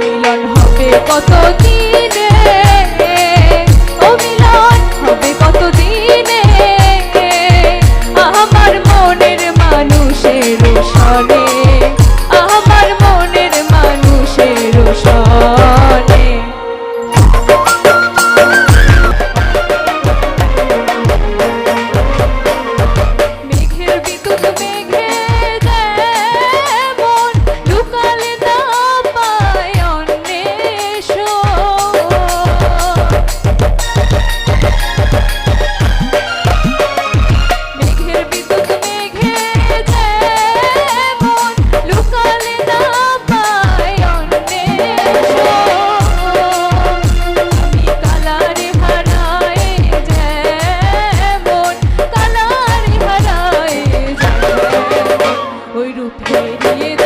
মিলন হবে কত ওই রূপ ফিরিয়ে